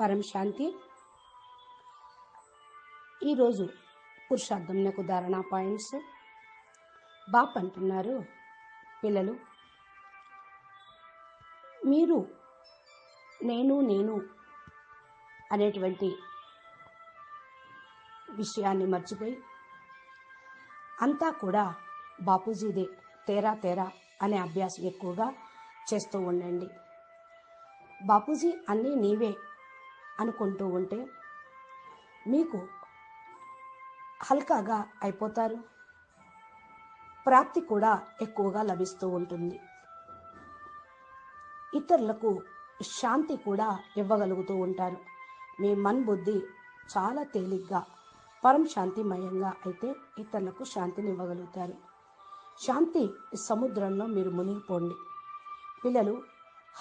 పరం శాంతి. ఈరోజు పురుషార్థంకు ధారణ పాయింట్స్. బాప్ అంటున్నారు పిల్లలు మీరు నేను నేను అనేటువంటి విషయాన్ని మర్చిపోయి అంతా కూడా బాపూజీదే తేరా తేరా అనే అభ్యాసం ఎక్కువగా చేస్తూ ఉండండి. బాపూజీ అన్నీ నీవే అనుకుంటూ ఉంటే మీకు హల్కాగా అయిపోతారు. ప్రాప్తి కూడా ఎక్కువగా లభిస్తూ ఉంటుంది. ఇతరులకు శాంతి కూడా ఇవ్వగలుగుతూ ఉంటారు. మీ మన్ బుద్ధి చాలా తేలిగ్గా పరం శాంతిమయంగా అయితే ఇతరులకు శాంతిని ఇవ్వగలుగుతారు. శాంతి సముద్రంలో మీరు మునిగిపోండి. పిల్లలు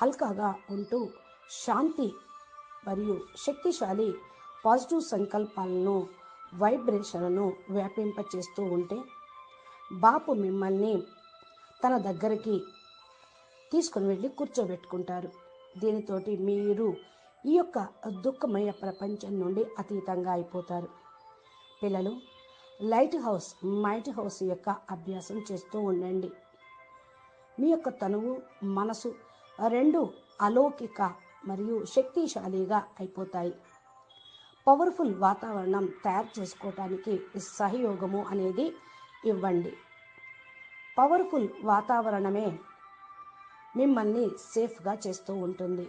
హల్కాగా ఉంటూ శాంతి మరియు శక్తిశాలి పాజిటివ్ సంకల్పాలను వైబ్రేషన్లను వ్యాపింపచేస్తూ ఉంటే బాపు మిమ్మల్ని తన దగ్గరికి తీసుకుని వెళ్ళి కూర్చోబెట్టుకుంటారు. దీనితోటి మీరు ఈ యొక్క దుఃఖమయ ప్రపంచం నుండి అతీతంగా అయిపోతారు. పిల్లలు లైట్ హౌస్ మైట్ హౌస్ యొక్క అభ్యాసం చేస్తూ ఉండండి. మీ యొక్క తనువు మనసు రెండు అలౌకిక మరియు శక్తిశాలిగా అయిపోతాయి. పవర్ఫుల్ వాతావరణం తయారు చేసుకోవటానికి సహయోగము అనేది ఇవ్వండి. పవర్ఫుల్ వాతావరణమే మిమ్మల్ని సేఫ్గా చేస్తూ ఉంటుంది.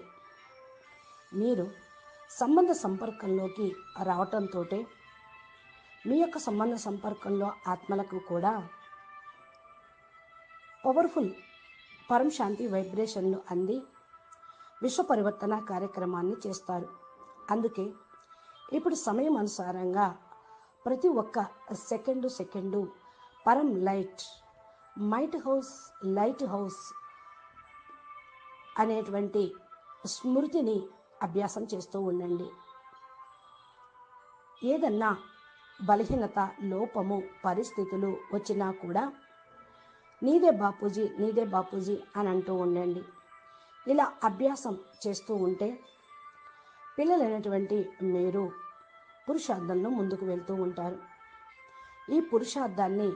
మీరు సంబంధ సంపర్కంలోకి రావటంతో మీ యొక్క సంబంధ సంపర్కంలో ఆత్మలకు కూడా పవర్ఫుల్ పరం శాంతి వైబ్రేషన్లు అంది. విశ్వ పరివర్తన కార్యక్రమాన్ని చేస్తారు. అందుకే ఇప్పుడు సమయం అనుసారంగా ప్రతి ఒక్క సెకండు సెకండు పరం light might house lighthouse అనేటువంటి స్మృతిని అభ్యాసం చేస్తూ ఉండండి. ఏదన్నా బలహీనత లోపము పరిస్థితులు వచ్చినా కూడా నీదే బాపూజీ నీదే బాపూజీ అని అంటూ ఉండండి. ఇలా అభ్యాసం చేస్తూ ఉంటే పిల్లలైనటువంటి మీరు పురుషార్థంలో ముందుకు వెళ్తూ ఉంటారు. ఈ పురుషార్థాన్ని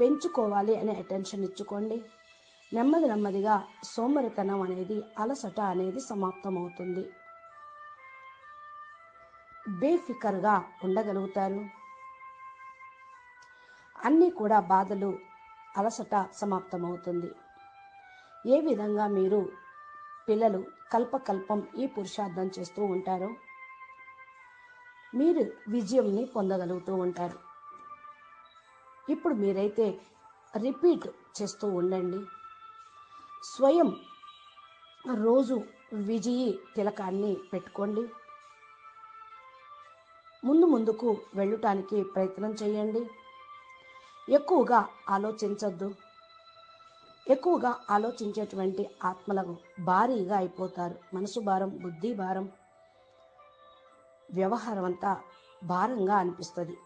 పెంచుకోవాలి అనే అటెన్షన్ ఇచ్చుకోండి. నెమ్మది నెమ్మదిగా సోమరితనం అనేది అలసట అనేది సమాప్తమవుతుంది. బేఫికర్గా ఉండగలుగుతారు. అన్నీ కూడా బాధలు అలసట సమాప్తమవుతుంది. ఏ విధంగా మీరు పిల్లలు కల్పకల్పం ఈ పురుషార్థం చేస్తూ ఉంటారో. మీరు విజయంని పొందగలుగుతూ ఉంటారు. ఇప్పుడు మీరైతే రిపీట్ చేస్తూ ఉండండి. స్వయం రోజు విజయి తిలకాన్ని పెట్టుకోండి. ముందు ముందుకు వెళ్ళటానికి ప్రయత్నం చేయండి. ఎక్కువగా ఆలోచించద్దు. ఎక్కువగా ఆలోచించేటువంటి ఆత్మలకు భారీగా అయిపోతారు. మనసు భారం బుద్ధి భారం వ్యవహారం అంతా భారంగా అనిపిస్తుంది.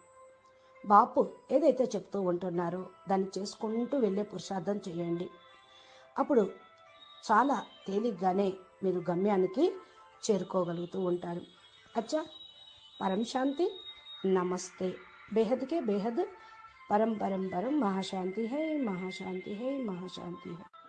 బాపు ఏదైతే చెప్తూ ఉంటున్నారో దాన్ని చేసుకుంటూ వెళ్ళే పురుషార్థం చేయండి. అప్పుడు చాలా తేలిగ్గానే మీరు గమ్యానికి చేరుకోగలుగుతూ ఉంటారు. అచ్చా పరం శాంతి నమస్తే. బేహద్కే బేహద్ परम परम परम महाशांति है महाशांति है महाशांति है।